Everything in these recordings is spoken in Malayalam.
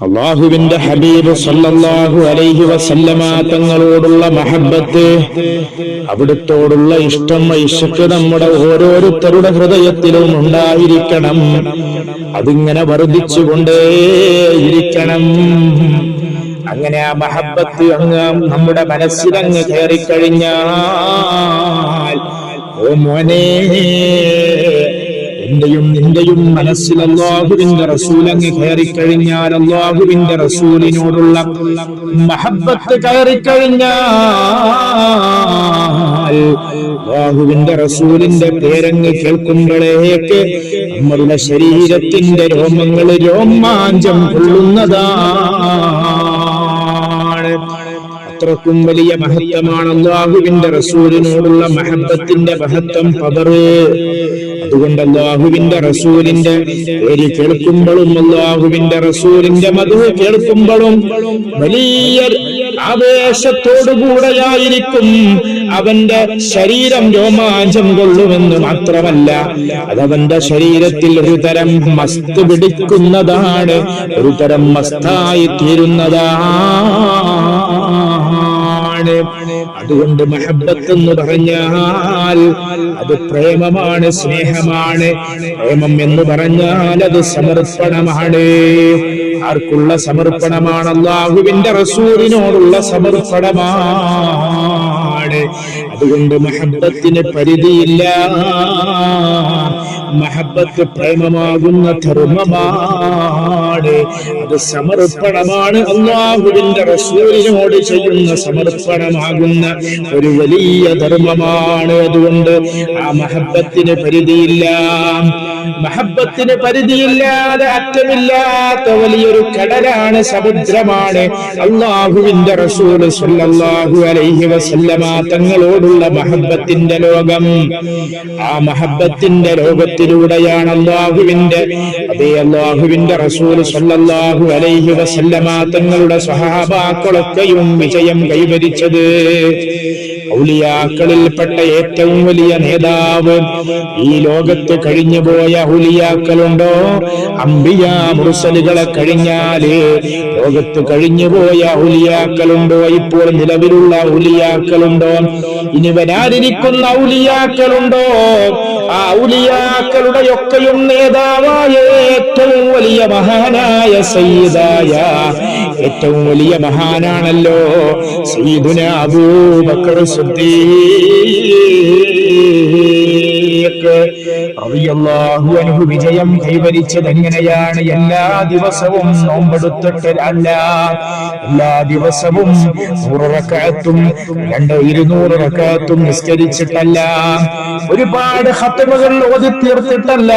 അള്ളാഹുവിന്റെ ഹബീബ് സല്ലല്ലാഹു അലൈഹി വസല്ലമ തങ്ങളോടുള്ള മഹബത്ത് അവിടുത്തോടുള്ള ഇഷ്ടം ഐശക്ക് നമ്മുടെ ഓരോരുത്തരുടെ ഹൃദയത്തിലും ഉണ്ടായിരിക്കണം. അതിങ്ങനെ വർദ്ധിച്ചുകൊണ്ടേയിരിക്കണം. അങ്ങനെ ആ മഹബത്ത് അങ്ങ് നമ്മുടെ മനസ്സിലങ്ങ് കയറിക്കഴിഞ്ഞാൽ ഓ മോനെ എന്റെയും നിന്റെയും മനസ്സിൽ അള്ളാഹുവിന്റെ റസൂൽ അങ്ങ് കയറിക്കഴിഞ്ഞാൽ അള്ളാഹുവിന്റെ റസൂലിനോടുള്ള മഹബത്ത് കയറിക്കഴിഞ്ഞാൽ അള്ളാഹുവിന്റെ റസൂലിന്റെ പേരങ്ങ് കേൾക്കുമ്പോഴേക്ക് നമ്മളുടെ ശരീരത്തിന്റെ രോമങ്ങൾ രോമാഞ്ചം കൊള്ളുന്നതാണ്. വലിയ മഹത്വമാണ് അള്ളാഹുവിന്റെ റസൂലിനോടുള്ള മഹബത്തിന്റെ മഹത്വം പവറ് അതുകൊണ്ട് അള്ളാഹുവിന്റെ റസൂലിന്റെ പേര് കേൾക്കുമ്പോഴും അള്ളാഹുവിന്റെ റസൂലിന്റെ മധു കേൾക്കുമ്പോഴും വലിയ ആവേശത്തോടുകൂടെയായിരിക്കും അവന്റെ ശരീരം രോമാഞ്ചം കൊള്ളുമെന്ന് മാത്രമല്ല അതവന്റെ ശരീരത്തിൽ ഒരു തരം മസ്ത് പിടിക്കുന്നതാണ് ഒരു തരം മസ്തായി തീരുന്നതാണ് അതുകൊണ്ട് മഹബത്ത് എന്ന് പറഞ്ഞാൽ അത് പ്രേമമാണ് സ്നേഹമാണ്. പ്രേമം എന്ന് പറഞ്ഞാൽ അത് സമർപ്പണമാണ്. ആർക്കുള്ള സമർപ്പണമാണ്? അള്ളാഹുവിന്റെ റസൂലിനോടുള്ള സമർപ്പണമാണ്. അതുകൊണ്ട് മഹബത്തിന് പരിധിയില്ല. മഹബത്ത് പ്രേമമാകുന്ന ധർമ്മമാണ് അത് സമർപ്പണമാണ്. അള്ളാഹുവിന്റെ റസൂലിനോട് ചെയ്യുന്ന സമർപ്പണമാകുന്ന ഒരു വലിയ ധർമ്മമാണ്. അതുകൊണ്ട് ആ മഹബത്തിന് പരിധിയില്ല. മഹബത്തിന് പരിധിയില്ലാതെ അറ്റമില്ലാത്ത വലിയൊരു കടലാണ് സമുദ്രമാണ്. അള്ളാഹുവിന്റെ റസൂൽ സല്ലല്ലാഹു അലൈഹി വസല്ലമ തങ്ങളോടുള്ള മഹബത്തിന്റെ ലോകം. ആ മഹബത്തിന്റെ ലോകത്തിലൂടെയാണ് അള്ളാഹുവിന്റെ അതേ അള്ളാഹുവിന്റെ റസൂൽ സല്ലല്ലാഹു അലൈഹി വസല്ലമ തങ്ങളുടെ സഹാബാക്കളൊക്കെയും വിജയം കൈവരിച്ചത്. ഔലിയാക്കളിൽപ്പെട്ട ഏറ്റവും വലിയ നേതാവ് ഈ ലോകത്ത് കഴിഞ്ഞുപോയ ഔലിയാക്കളുണ്ടോ? അമ്പിയ മുർസലുകളെ കഴിഞ്ഞാൽ ലോകത്ത് കഴിഞ്ഞുപോയ ഔലിയാക്കളുണ്ടോ? ഇപ്പോൾ നിലവിലുള്ള ഔലിയാക്കളുണ്ടോ? ഇനി വരാനിരിക്കുന്ന ഔലിയാക്കളുണ്ടോ? ആ ഔലിയാക്കളുടെ ഒക്കെയും നേതാവായ ഏറ്റവും വലിയ മഹാനായ സയ്യിദായ ഏറ്റവും വലിയ മഹാനാണല്ലോ സയ്യിദുന അബൂബക്കർ സിദ്ദീഖ് റളിയല്ലാഹു അൻഹു വിജയം കൈവരിച്ചത് എങ്ങനെയാണ് എല്ലാ ദിവസവും നോമ്പെടുത്തിട്ട് അല്ല എല്ലാ ദിവസവും നൂറ് രണ്ട് ഇരുന്നൂറ് റക്കാത്തും നിസ്കരിച്ചിട്ടല്ല. ഒരുപാട് ഹത്തുകൾ ഓതി തീർത്തിട്ടല്ല.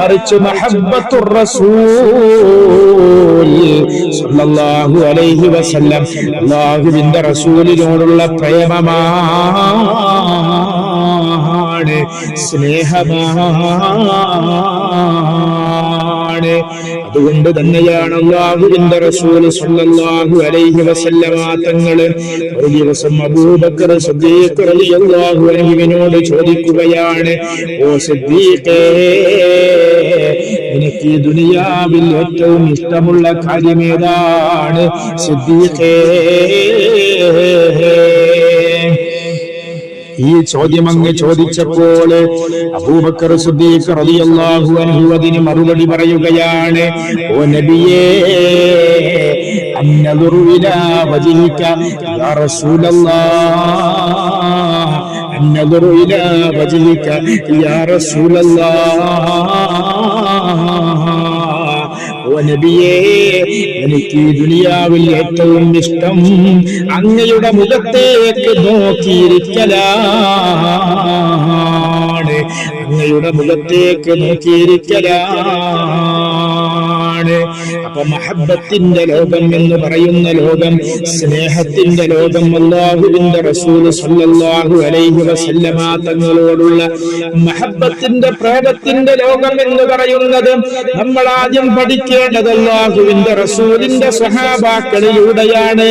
മറിച്ച് മഹബ്ബത്തുർ റസൂൽ സല്ലല്ലാഹു അലൈഹി വസല്ലം അല്ലാഹുവിന്റെ റസൂലിനോടുള്ള പ്രേമമാണ് സ്നേഹമാണ് അതുകൊണ്ട് തന്നെയാണ് അള്ളാഹുവിന്റെ റസൂൽ സല്ലല്ലാഹു അലൈഹി വസല്ലമ തങ്ങൾ ഒരു ദിവസം അബൂബക്കർ സിദ്ദീഖ് റളിയല്ലാഹു ചോദിക്കുകയാണ് ഓ സിദ്ദീഖേ എനിക്ക് ദുനിയാവിൽ ഏറ്റവും ഇഷ്ടമുള്ള കാര്യം ഏതാണ് സിദ്ദീഖേ ഈ ചോദ്യം അങ്ങ് ചോദിച്ചപ്പോൾ അബൂബക്കർ റളിയല്ലാഹു അൻഹു അതിന് മറുപടി പറയുകയാണ് ഓ നബിയേ അന്നദുറു ഇലാ വജ്ഹിക യാ റസൂലല്ലാഹ് വജ്ഹിക യാ റസൂലല്ലാഹ്. നബിയേ എനിക്ക് ദുനിയാവിൽ ഏറ്റവും ഇഷ്ടം അങ്ങയുടെ മുഖത്തേക്ക് നോക്കിയിരിക്കലാണ്. അങ്ങയുടെ മുഖത്തേക്ക് നോക്കിയിരിക്കലാണ്. അപ്പൊ മഹബത്തിന്റെ ലോകം എന്ന് പറയുന്ന ലോകം സ്നേഹത്തിന്റെ ലോകം അള്ളാഹുവിന്റെ റസൂൽ സല്ലല്ലാഹു അലൈഹി വസല്ലമ തങ്ങളോടുള്ള മഹബത്തിന്റെ പ്രേമത്തിന്റെ ലോകം എന്ന് പറയുന്നത് നമ്മൾ ആദ്യം പഠിക്കേണ്ടത് അള്ളാഹുവിന്റെ റസൂലിന്റെ സ്വഹാബാക്കളിലൂടെയാണ്.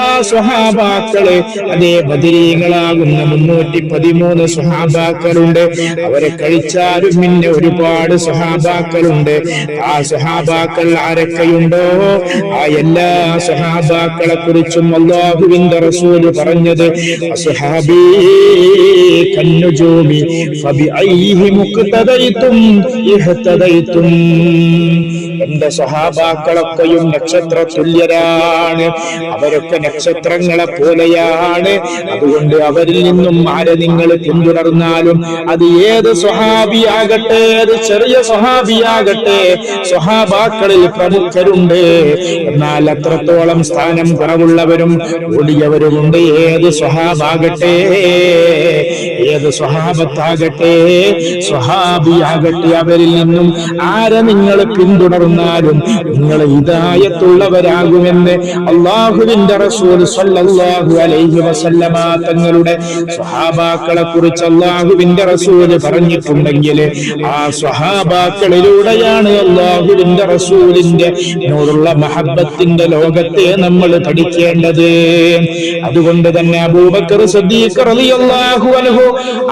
ആ സ്വഹാബാക്കൾ അതേ ബദിരീകളാകുന്ന മുന്നൂറ്റി പതിമൂന്ന് സ്വഹാബാക്കളുണ്ട്. അവരെ കഴിച്ചാലും പിന്നെ ഒരുപാട് സ്വഹാബാക്കളുണ്ട്. ആ സ്വഹാബാക്കൾ ആരൊക്കെയുണ്ടോ? ആ എല്ലാ സഹാബാക്കളെ കുറിച്ചും അള്ളാഹുവിന്റെ റസൂൽ പറഞ്ഞത് എന്റെ സഹാബാക്കളൊക്കെയും നക്ഷത്ര തുല്യരാണ് അവരൊക്കെ നക്ഷത്രങ്ങളെ പോലെയാണ്. അതുകൊണ്ട് അവരിൽ നിന്നും ആരെ നിങ്ങൾ പിന്തുടർന്നാലും അത് ഏത് സ്വഹാബിയാകട്ടെ അത് ചെറിയ സ്വഹാബിയാകട്ടെ സ്വഹാബാക്കളിൽ പ്രമുഖരുണ്ട് എന്നാൽ അത്രത്തോളം സ്ഥാനം കുറവുള്ളവരും ഒടിയവരുമുണ്ട്. ഏത് സ്വഹാബാകട്ടെ ഏത് സ്വഹാബത്താകട്ടെ സ്വഹാബിയാകട്ടെ അവരിൽ നിന്നും ആരെ നിങ്ങൾ പിന്തുടർന്നാലും നിങ്ങൾ ഇതായത്തുള്ളവരാകുമെന്ന് അള്ളാഹുവിന്റെ റസൂൽ സല്ലല്ലാഹു അലൈഹി വസല്ലമ തങ്ങളുടെ സ്വഹാബാക്കളെ കുറിച്ച് അള്ളാഹുവിന്റെ റസൂൽ പറഞ്ഞിട്ടുണ്ടെങ്കിൽ ആ സ്വഹാബാക്കളിലൂടെയാണ് അള്ളാഹുവിന്റെ റസൂലിന്റെ നൂറുള്ള മഹബത്തിന്റെ ലോകത്തെ നമ്മൾ പഠിക്കേണ്ടത്. അതുകൊണ്ട് തന്നെ അബൂബക്കർ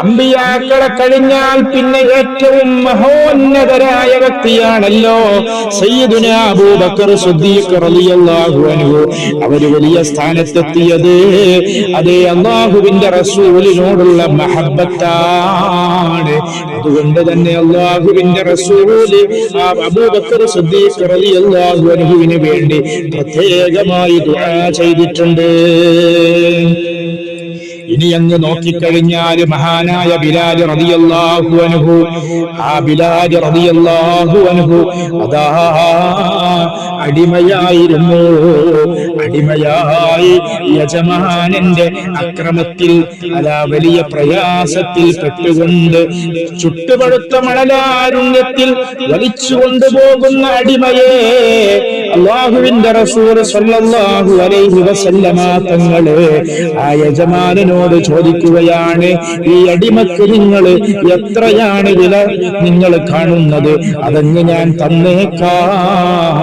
അമ്പിയാക്കളെ കഴിഞ്ഞാൽ പിന്നെ ഏറ്റവും മഹോന്നതരായ വ്യക്തിയാണല്ലോ അവർ വലിയ സ്ഥാനത്തെത്തിയത് അതേ അള്ളാഹുവിന്റെ റസൂലിനോടുള്ള മഹബത്താണ്. അതുകൊണ്ട് തന്നെ അള്ളാഹുവിന്റെ റസൂൽ അബൂബക്കർ റളിയല്ലാഹു അൻഹുവിന് വേണ്ടി പ്രത്യേകമായി ദുആ ചെയ്തിട്ടുണ്ട്. ഇനി അങ്ങ് നോക്കിക്കഴിഞ്ഞാൽ മഹാനായ ബിലാൽ റളിയല്ലാഹു അൻഹു ആ ബിലാൽ റളിയല്ലാഹു അൻഹു അതാ അടിമയായിരുന്നു. അടിമയായി യജമാനന്റെ അക്രമത്തിൽ അതാ വലിയ പ്രയാസത്തിൽ പെട്ടുകൊണ്ട് ചുട്ടുപഴുത്ത മണലാരുണ്യത്തിൽ വലിച്ചു കൊണ്ടുപോകുന്ന അടിമയെ അള്ളാഹുവിന്റെ റസൂൽ സല്ലല്ലാഹു അലൈഹി വസല്ലമ തങ്ങൾ ആ യജമാനനോട് ചോദിക്കുകയാണ് ഈ അടിമക്ക് നിങ്ങൾ എത്രയാണ് വില നിങ്ങൾ കാണുന്നത്? അതങ്ങ് ഞാൻ തന്നേക്കാം.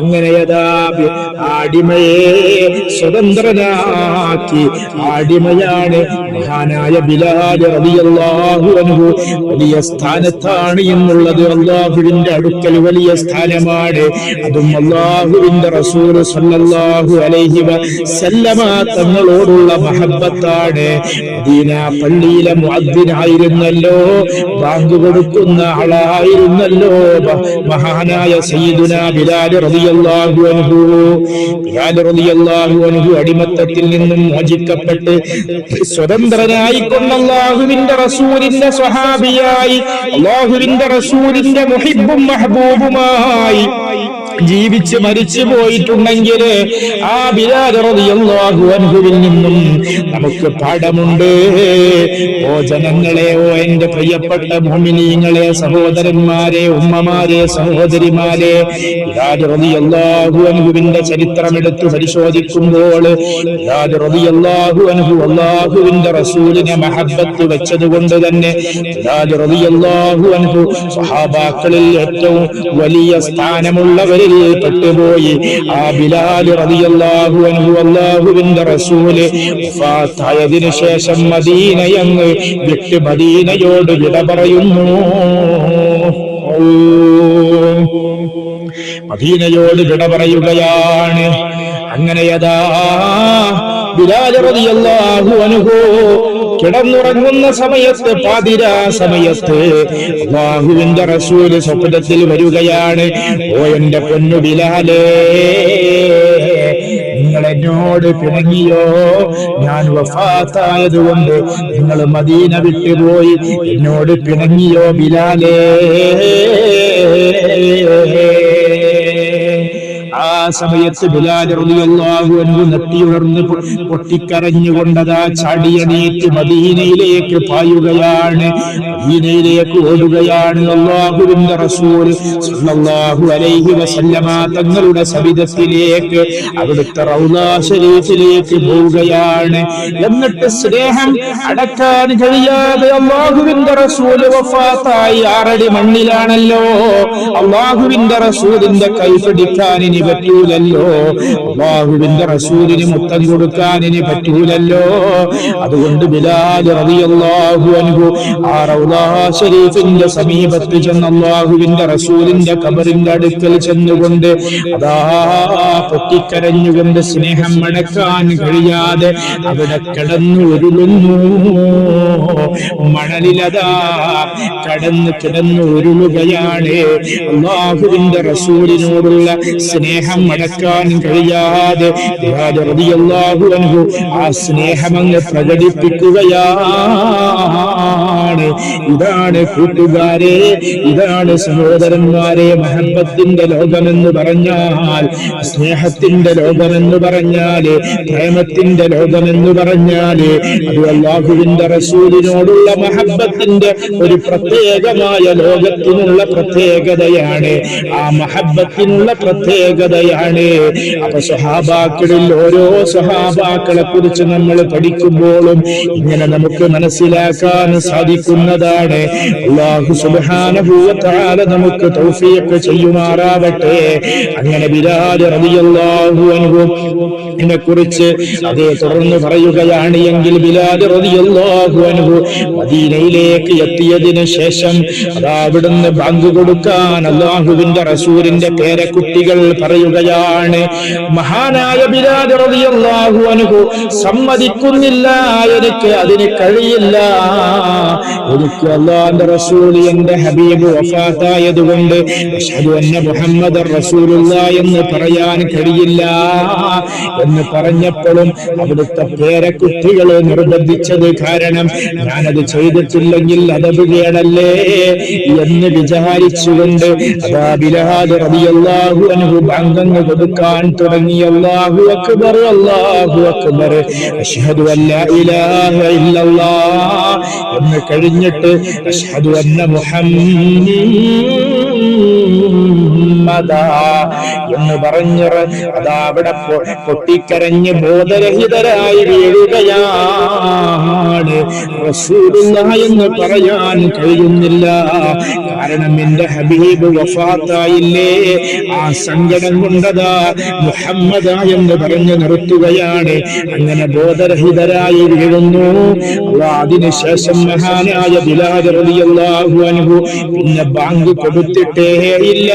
അങ്ങനെ അടിമയെ സ്വതന്ത്രനാക്കി. അടിമയാണ് മഹാനായ ബിലാൽ റളിയല്ലാഹു അൻഹു. വലിയ സ്ഥാനത്താണ് എന്നുള്ളത് അള്ളാഹുവിന്റെ അടുക്കൽ വലിയ സ്ഥാനമാണ്. അതും അള്ളാഹുവിന്റെ റസൂൽ സല്ലല്ലാഹു അലൈഹി വസല്ലമ തങ്ങളോടുള്ള മഹബത്താണ്. മദീന പള്ളിയിലെ മുഅദ്ദിനായിരുന്നല്ലോ ബാങ്ക് കൊടുക്കുന്ന ആളായിരുന്നല്ലോ മഹാനായ സയ്യിദുന ബിലാൽ റളിയല്ലാഹു അടിമത്തത്തിൽ നിന്നും മോചിക്കപ്പെട്ട് സ്വതന്ത്രനായിക്കൊണ്ട് അള്ളാഹുവിന്റെ റസൂലിന്റെ സ്വഹാബിയായി അള്ളാഹുവിന്റെ റസൂലിന്റെ മുഹിബും മഹബൂബുമായി ജീവിച്ച് മരിച്ചു പോയിട്ടുണ്ടെങ്കിൽ ആ ബിലാദറിയാഹു അൻഹുവിൽ നിന്നും നമുക്ക് പാഠമുണ്ട്. ഓ ജനങ്ങളെ ഓ എന്റെ പ്രിയപ്പെട്ട ഭൂമിനീങ്ങളെ സഹോദരന്മാരെ ഉമ്മമാരെ സഹോദരിമാരെ ബിലാദറിയാഹു അൻഹുവിന്റെ ചരിത്രം എടുത്തു പരിശോധിക്കുമ്പോൾ അള്ളാഹുവിന്റെ റസൂലിനെ മഹബത്ത് വെച്ചതുകൊണ്ട് തന്നെ സഹാബാക്കളിൽ ഏറ്റവും വലിയ സ്ഥാനമുള്ളവരിൽ പെട്ടുപോയി. ആ ബിലാൽ റളിയല്ലാഹു അൻഹു അല്ലാഹുവിന്റെ റസൂൽ വഫാത്തായതിനു ശേഷം മദീനയങ്ങ് വിട്ട് മദീനയോട് വിട പറയുന്നു. മദീനയോട് വിട പറയുകയാണ്. അങ്ങനെ യഥാ ബിലാൽ റളിയല്ലാഹു അൻഹു കിടന്നുറങ്ങുന്ന സമയത്ത് പാതിരാ സമയത്ത് ബാഹുവിന്റെ റസൂൽ സ്വപ്നത്തിൽ വരികയാണ്. ഓ എന്റെ പൊന്നു ബിലാലേ നിങ്ങൾ എന്നോട് പിണങ്ങിയോ? ഞാൻ വഫാത്തായത് കൊണ്ട് നിങ്ങൾ മദീന വിട്ടുപോയി. എന്നോട് പിണങ്ങിയോ ബിലാലേ? സമയത്ത് നെട്ടിയുണർന്ന് പൊട്ടിക്കരഞ്ഞുകൊണ്ടതാ ചടിയണീറ്റ് മദീനയിലേക്ക് പായുകയാണ്. മദീനയിലേക്ക് ഓടുകയാണ് അള്ളാഹുവിന്റെ റസൂൽ സല്ലല്ലാഹു അലൈഹി വസല്ലമ തങ്ങളുടെ സവിധത്തിലേക്ക് അവിടുത്തെ റൗദാ ശരീഫിലേക്ക് പോവുകയാണ്. എന്നിട്ട് സ്നേഹം അടക്കാൻ കഴിയാതെ അള്ളാഹുവിന്റെ റസൂൽ വഫാത്തായി. ആറടി മണ്ണിലാണല്ലോ. അള്ളാഹുവിന്റെ റസൂലിന്റെ കൈ പിടിക്കാൻ ഇനി പറ്റൂല പറ്റൂലല്ലോ. അള്ളാഹുവിന്റെ റസൂലിന് മുത്തം കൊടുക്കാൻ ഇനി പറ്റൂലല്ലോ. അതുകൊണ്ട് ബിലാൽ റളിയല്ലാഹു അൻഹു സമീപത്ത് ചെന്ന അള്ളാഹുവിന്റെ റസൂലിന്റെ കബറിന്റെ അടുക്കൽ ചെന്നുകൊണ്ട് അതാ പൊട്ടിക്കരഞ്ഞുകൊണ്ട് സ്നേഹം മടക്കാൻ കഴിയാതെ അവിടെ കിടന്നു ഉരുളുന്നു. മണലിലതാ കടന്ന് കിടന്നു ഉരുളുകയാണ്. അള്ളാഹുവിന്റെ റസൂലിനോടുള്ള സ്നേഹം മടക്കാൻ കഴിയാതെ ആ സ്നേഹമങ്ങ് പ്രകടിപ്പിക്കുകയാണ്. ഇതാണ് കൂട്ടുകാരെ ഇതാണ് സഹോദരന്മാരെ മഹബത്തിന്റെ ലോകമെന്ന് പറഞ്ഞാൽ സ്നേഹത്തിന്റെ ലോകമെന്ന് പറഞ്ഞാൽ പ്രേമത്തിന്റെ ലോകമെന്ന് പറഞ്ഞാൽ അത് അള്ളാഹുവിന്റെ റസൂലിനോടുള്ള മഹബത്തിന്റെ ഒരു പ്രത്യേകമായ ലോകത്തിനുള്ള പ്രത്യേകതയാണ്. ആ മഹബത്തിനുള്ള പ്രത്യേകതയാണ് അപ്പൊ സ്വഹാബാക്കളിൽ ഓരോ സ്വഹാബാക്കളെ കുറിച്ച് നമ്മൾ പഠിക്കുമ്പോഴും ഇങ്ങനെ നമുക്ക് മനസ്സിലാക്കാൻ സാധിക്കുന്നതാണ്. അള്ളാഹു സുബാനുഭൂത്താല നമുക്ക് തൗഫീഖ് ചെയ്യുമാറാവട്ടെ. അങ്ങനെ ബിലാൽ റതിയല്ലാഹു അനുഭവം കുറിച്ച് അതേ തുടർന്ന് പറയുകയാണ് എങ്കിൽ ബിലാൽ റതിയല്ലാഹു അൻഹു മദീനയിലേക്ക് എത്തിയതിന് ശേഷം അതാ അവിടുന്ന് ബാങ്ക് കൊടുക്കാൻ അള്ളാഹുവിന്റെ റസൂലിന്റെ പേരക്കുട്ടികൾ പറയുകയാണ് മഹാനായ ബിലാൽ റളിയല്ലാഹു അൻഹു സമ്മതിക്കുന്നില്ല എനിക്ക് അതിന് കഴിയില്ല. എനിക്ക് അള്ളാന്റെ റസൂൽ എന്റെ ഹബീബ് വഫാത്തായതുകൊണ്ട് മുഹമ്മദ് റസൂലുള്ള എന്ന് പറയാൻ കഴിയില്ല എന്ന് പറഞ്ഞപ്പോഴും അവിടുത്തെ പേരക്കുട്ടികളെ നിർബന്ധിച്ചത് കാരണം ഞാനത് ചെയ്തിട്ടില്ലെങ്കിൽ അത് കേടല്ലേ എന്ന് വിചാരിച്ചുകൊണ്ട് അതാ ബിലാദ് റളിയല്ലാഹു അൻഹു ബാങ്കങ്ങ് പുതുക്കാൻ തുടങ്ങി അല്ലാഹു അക്ബർ അല്ലാഹു അക്ബർ. അഷ്ഹദു അല്ലാ ഇലാഹ ഇല്ലല്ലാഹ് എന്ന് കഴിഞ്ഞിട്ട് അഷ്ഹദു അന്ന മുഹമ്മദ എന്ന് പറഞ്ഞു അതാ അവിടെ പൊ- പൊട്ടിക്കരഞ്ഞ് ബോധരഹിതരായി വീഴുകയാണ്. എന്ന് പറയാൻ കഴിയുന്നില്ല. കാരണം എന്റെ ഹബീബ് വഫാത്തായില്ലേ? ആ സങ്കടം കൊണ്ടതാ മുഹമ്മദ എന്ന് പറഞ്ഞു നിർത്തുകയാണ്. അങ്ങനെ ബോധരഹിതരായി വീഴുന്നു. അതിനുശേഷം മഹാനായ ബിലാൽ റളിയല്ലാഹു പിന്നെ ബാങ്ക് കൊടുത്തിട്ടേ ഇല്ല.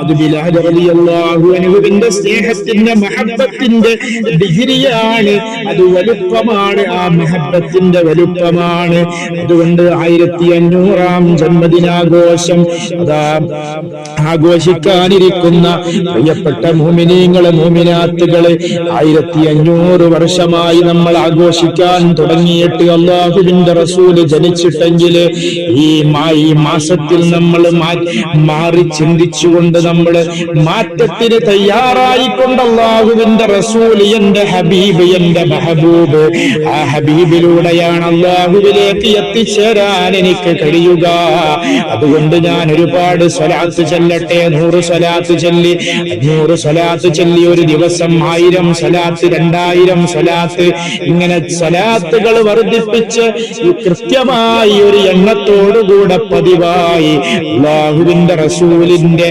അത് ബിലാൽ റളിയല്ലാഹു അൻഹുവിന്റെ സ്നേഹത്തിന്റെ മഹബത്തിന്റെ ഡിഗ്രിയാണ്. അത് വലുപ്പമാണ്. ആ മഹബത്തിന്റെ വലുപ്പമാണ്. അതുകൊണ്ട് ആയിരത്തി അഞ്ഞൂറാം ജന്മദിനാഘോഷം അതാ ആഘോഷിക്കാനിരിക്കുന്ന പ്രിയപ്പെട്ട മോമിനീങ്ങളെ മോമിനാത്തുകളെ ആയിരത്തി അഞ്ഞൂറ് വർഷമായി നമ്മൾ ആഘോഷിക്കാൻ തുടങ്ങിയിട്ട് അള്ളാഹുവിന്റെ റസൂൽ ജനിച്ചിട്ടെങ്കിൽ ഈ മാസത്തിൽ നമ്മൾ മാറി ചിന്തിച്ചുകൊണ്ട് നമ്മൾ മാറ്റത്തിന് തയ്യാറായിക്കൊണ്ട് അള്ളാഹുവിന്റെ റസൂൽ എന്റെ ഹബീബ് എന്റെ മെഹബൂബ്. ആ ഹബീബിലൂടെയാണ് അള്ളാഹുവിലേക്ക് എത്തിച്ചേരാൻ എനിക്ക് കഴിയുക. അതുകൊണ്ട് ഞാൻ ഒരുപാട് സ്വലാത്ത് ചെല്ലട്ടെ. നൂറ് സ്വലാത്ത് ചെല്ലി അഞ്ഞൂറ് സ്വലാത്ത് ചൊല്ലി ഒരു ദിവസം ആയിരം സ്വലാത്ത് രണ്ടായിരം സ്വലാത്ത്. ഇങ്ങനെ സ്വലാത്തുകൾ വർദ്ധിപ്പിച്ച് കൃത്യമായി ഒരു എണ്ണത്തോടുകൂടെ പതിവായി. അള്ളാഹുവിന്റെ റസൂലിന്റെ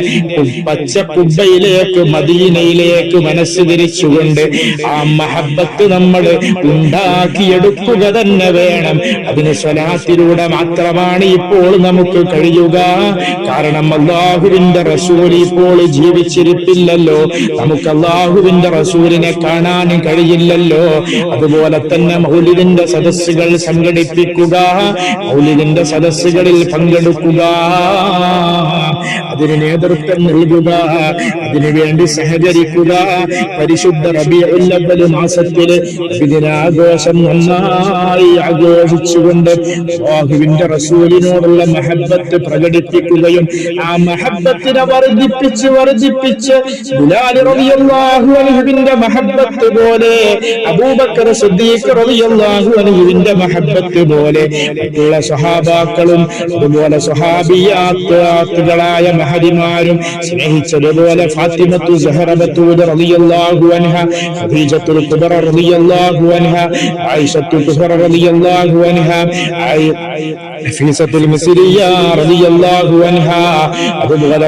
പച്ച കുബ്ബയിലേക്ക് മദീനയിലേക്ക് മനസ്സ് തിരിച്ചുകൊണ്ട് ആ മഹബത്ത് നമ്മൾ ഉണ്ടാക്കിയെടുക്കുക തന്നെ വേണം. അതിന് സ്വലാത്തിലൂടെ മാത്രമാണ് ഇപ്പോൾ നമുക്ക് കഴിയുക. കാരണം അള്ളാഹുവിന്റെ റസൂൽ ഇപ്പോൾ ജീവിച്ചിരിപ്പില്ലല്ലോ. നമുക്ക് അള്ളാഹുവിന്റെ റസൂലിനെ കാണാൻ കഴിയില്ലല്ലോ. അതുപോലെ തന്നെ മൗലിദിന്റെ സദസ്സുകൾ സംഘടിപ്പിക്കുക. മൗലിദിന്റെ സദസ്സുകളിൽ പങ്കെടുക്കുക. അതിന് നേതൃത്വം നൽകുക അതിനുവേണ്ടി സഹകരിക്കുക. പരിശുദ്ധ റബിയുല്ലവൽ മാസത്തിൽ ഇതിനാഘോഷം നന്നായി ആഘോഷിച്ചുകൊണ്ട് ബാഹുവിന്റെ റസൂലിനോടുള്ള മഹബത്ത് പ്രകടിപ്പിക്കുകയും ആ മഹബത്തിനെ വർദ്ധിപ്പിച്ച് വർദ്ധിപ്പിച്ച് അൻഹുവിന്റെ മഹബത്ത് പോലെ അബൂബക്കർ സിദ്ദീഖ് റളിയല്ലാഹു അൻഹുവിന്റെ മഹബത്ത് പോലെ മറ്റുള്ള സ്വഹാബാക്കളും അതുപോലെ സ്വഹാബിയാത്തുകളായ മഹദിമാരും സ്നേഹിച്ചതുപോലെ ഫാത്തിമത്തു അൻഹ അൻഹ ആയിഷത്തു അൻഹ അൻഹ അതുപോലെ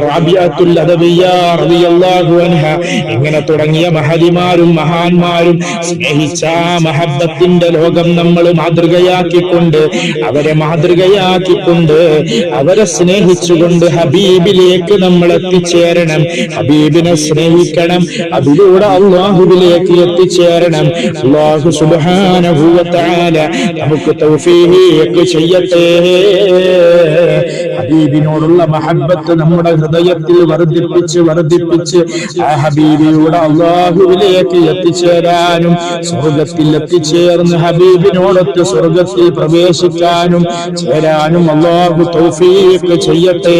അൻഹ ഇങ്ങനെ തുടങ്ങിയ മഹതിമാരും മഹാന്മാരും സ്നേഹിച്ച മഹബത്തിന്റെ ലോകം നമ്മൾ മാതൃകയാക്കിക്കൊണ്ട് അവരെ മാതൃകയാക്കിക്കൊണ്ട് അവരെ സ്നേഹിച്ചുകൊണ്ട് ഹബീബിലേക്ക് നമ്മൾ എത്തിച്ചേരണം. ഹബീബിനെ സ്നേഹിക്കണം. അതിലൂടെ അള്ളാഹുവിലേക്ക് എത്തിച്ചേരണം. അള്ളാഹു തആല നമുക്ക് തൗഫീഖ് ചെയ്യട്ടെ. ഹബീബിനോടുള്ള മഹബത്ത് നമ്മുടെ ഹൃദയത്തിൽ വർദ്ധിപ്പിച്ച് വർദ്ധിപ്പിച്ച് ആ ഹബീബിയുടെ അള്ളാഹുവിലേക്ക് എത്തിച്ചേരാനും സ്വർഗത്തിൽ എത്തിച്ചേർന്ന് ഹബീബിനോടൊത്ത് സ്വർഗത്തിൽ പ്രവേശിക്കാനും ചേരാനും അള്ളാഹു തൗഫീഖ് ചെയ്യട്ടെ.